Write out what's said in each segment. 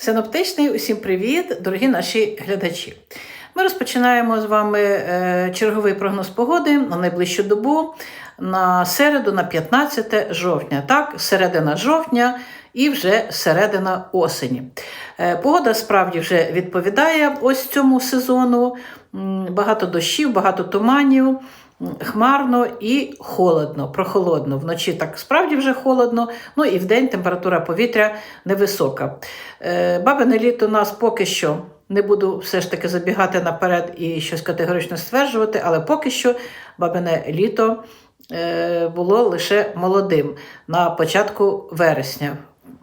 Синоптичний, усім привіт, дорогі наші глядачі. Ми розпочинаємо з вами е, черговий прогноз погоди на найближчу добу на середу, на 15 жовтня. Так, середина жовтня і вже середина осені. Е, Погода справді вже відповідає ось цьому сезону. Багато дощів, багато туманів. Хмарно і холодно, прохолодно. Вночі так справді вже холодно, ну і вдень температура повітря невисока. Е, Бабине літо у нас поки що не буду все ж таки забігати наперед і щось категорично стверджувати, але поки що бабине літо е, було лише молодим на початку вересня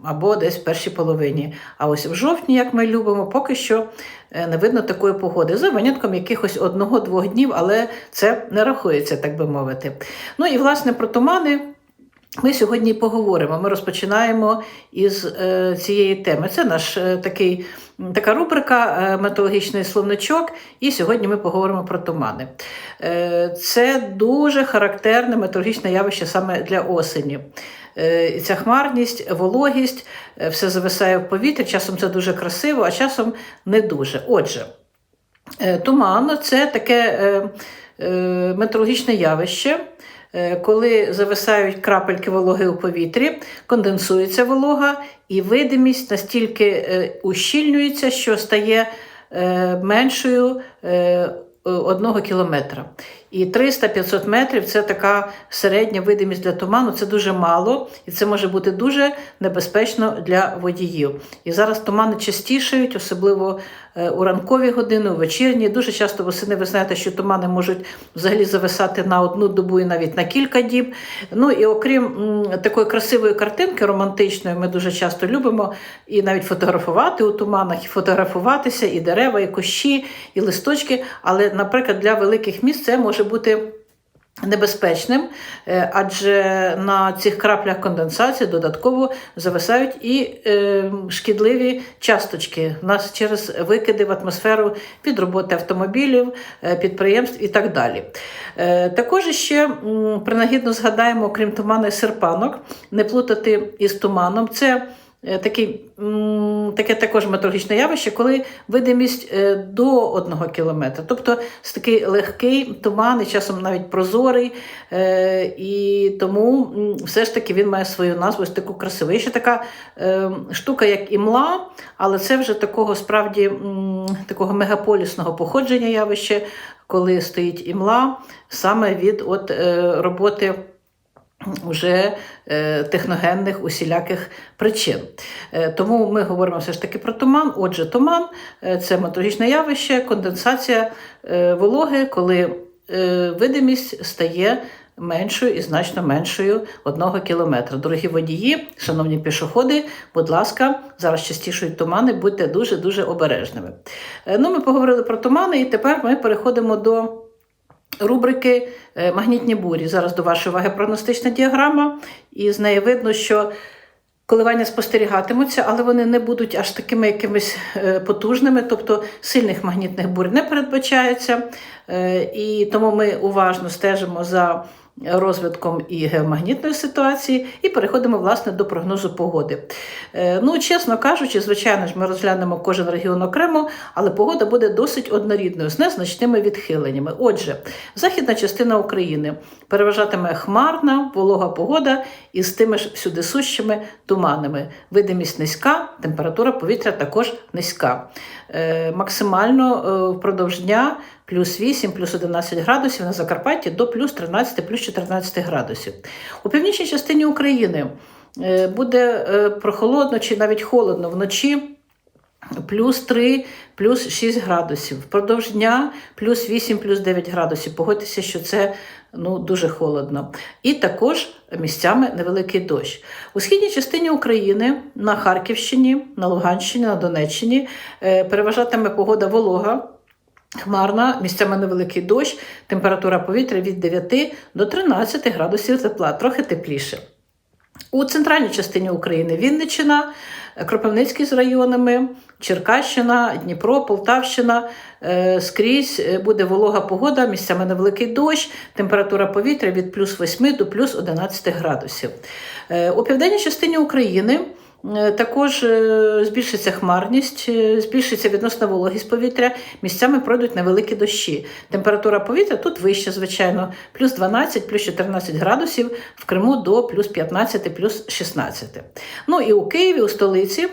або десь в першій половині. А ось в жовтні, як ми любимо, поки що е, не видно такої погоди. За винятком якихось одного-двох днів, але це не рахується, так би мовити. Ну і власне про тумани. Ми сьогодні поговоримо. Ми розпочинаємо із е, цієї теми. Це наш е, такий, така рубрика е, метеорологічний словничок, і сьогодні ми поговоримо про тумани. Е, це дуже характерне метеорологічне явище саме для осені. Е, і ця хмарність, вологість, е, все зависає в повітрі. Часом це дуже красиво, а часом не дуже. Отже, е, туман це таке метеорологічне явище. Коли зависають крапельки вологи у повітрі, конденсується волога, і видимість настільки ущільнюється, що стає меншою одного кілометра. І 300-500 метрів це така середня видимість для туману, це дуже мало, і це може бути дуже небезпечно для водіїв. І зараз тумани частішають, особливо е, у ранкові години, у вечірні. Дуже часто восени ви знаєте, що тумани можуть взагалі зависати на одну добу і навіть на кілька діб. Ну і окрім такої красивої картинки, романтичної, ми дуже часто любимо і навіть фотографувати у туманах, і фотографуватися, і дерева, і кущі, і листочки. Але, наприклад, для великих міст це може бути. Небезпечним, е, адже на цих краплях конденсації додатково зависають і е, шкідливі часточки нас через викиди в атмосферу від роботи автомобілів, е, підприємств і так далі. Також ще принагідно згадаємо, окрім туману, серпанок, не плутати із туманом. Це такий, таке також метеорологічне явище, коли видимість е, до одного кілометра. Тобто такий легкий туман, і часом навіть прозорий, е, і тому все ж таки він має свою назву, ось таку красиву. Є ще така е, штука, як імла, але це вже такого справді такого мегаполісного походження явище, коли стоїть імла саме від от, е, роботи уже е, техногенних усіляких причин. Е, тому ми говоримо все ж таки про туман. Отже, туман е, це метеорологічне явище, конденсація вологи, коли видимість стає меншою і значно меншою одного кілометра. Дорогі водії, шановні пішоходи, будь ласка, зараз частішують тумани, будьте дуже-дуже обережними. Ну, ми поговорили про тумани, і тепер ми переходимо до рубрики е, Магнітні бурі. Зараз до вашої уваги прогностична діаграма, і з неї видно, що коливання спостерігатимуться, але вони не будуть аж такими якимись е, потужними, тобто сильних магнітних бур не передбачається. Е, І тому ми уважно стежимо за розвитком і геомагнітної ситуації, і переходимо власне до прогнозу погоди. Е, Ну, чесно кажучи, звичайно ж, ми розглянемо кожен регіон окремо, але погода буде досить однорідною з незначними відхиленнями. Отже, західна частина України переважатиме хмарна, волога погода із тими ж всюдисущими туманами. Видимість низька, температура повітря також низька. Е, Максимально е, впродовж дня плюс 8, плюс 11 градусів на Закарпатті до плюс 13, плюс 14 градусів. У північній частині України е, буде е, прохолодно чи навіть холодно вночі. Плюс 3, плюс 6 градусів. Впродовж дня плюс 8, плюс 9 градусів. Погодьтеся, що це ну, дуже холодно. І також місцями невеликий дощ. У східній частині України на Харківщині, на Луганщині, на Донеччині е, переважатиме погода волога. Хмарна, місцями невеликий дощ, температура повітря від 9 до 13 градусів тепла, трохи тепліше. У центральній частині України Вінниччина, Кропивницький з районами, Черкащина, Дніпро, Полтавщина. Е, Скрізь е, буде волога погода, місцями невеликий дощ, температура повітря від плюс 8 до плюс 11 градусів. Е, У південній частині України Також е, збільшиться хмарність, е, збільшиться відносна вологість повітря, місцями пройдуть невеликі дощі. Температура повітря тут вища, звичайно, плюс 12, плюс 14 градусів, в Криму до плюс 15, плюс 16. Ну і у Києві, у столиці.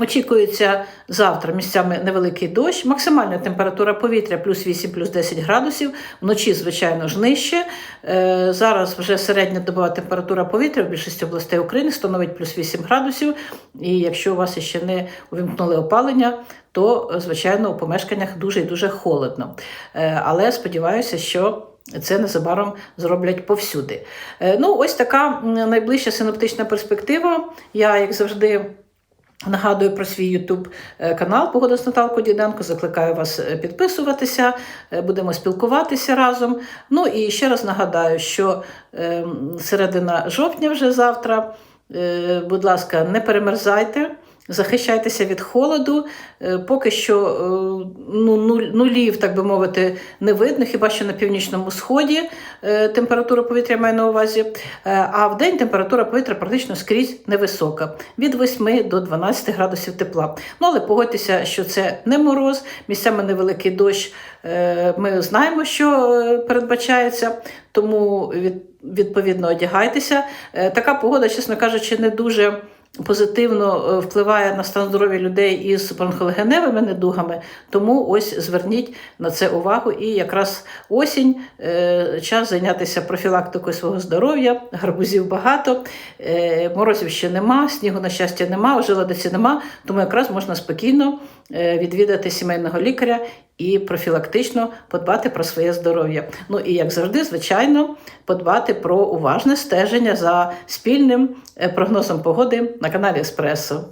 Очікується завтра місцями невеликий дощ, максимальна температура повітря плюс 8, плюс 10 градусів, вночі, звичайно ж, нижче. Е, Зараз вже середня добова температура повітря в більшості областей України становить плюс 8 градусів. І якщо у вас ще не увімкнули опалення, то, звичайно, у помешканнях дуже і дуже холодно. Е, Але сподіваюся, що. Це незабаром зроблять повсюди. Е, Ну, ось така найближча синоптична перспектива. Я, як завжди, Нагадую про свій YouTube канал Погода з Наталкою Діденко. Закликаю вас е, підписуватися, е, будемо спілкуватися разом. Ну і ще раз нагадаю, що е, середина жовтня вже завтра. Е, Будь ласка, не перемерзайте. Захищайтеся від холоду, Е, поки що е, ну, нулів, так би мовити, не видно, хіба що на північному сході е, температура повітря має на увазі. А в день температура повітря практично скрізь невисока від 8 до 12 градусів тепла. Ну але погодьтеся, що це не мороз, місцями невеликий дощ. Ми знаємо, що передбачається, тому відповідно одягайтеся. Така погода, чесно кажучи, не дуже. Позитивно е, впливає на стан здоров'я людей із бронхолегеневими недугами, тому ось зверніть на це увагу. І якраз осінь е, час зайнятися профілактикою свого здоров'я, гарбузів багато, е, морозів ще нема, снігу, на щастя, нема, ожеледиці нема, тому якраз можна спокійно відвідати сімейного лікаря і профілактично подбати про своє здоров'я. Ну і як завжди, звичайно, подбати про уважне стеження за спільним е, прогнозом погоди на каналі Еспресо.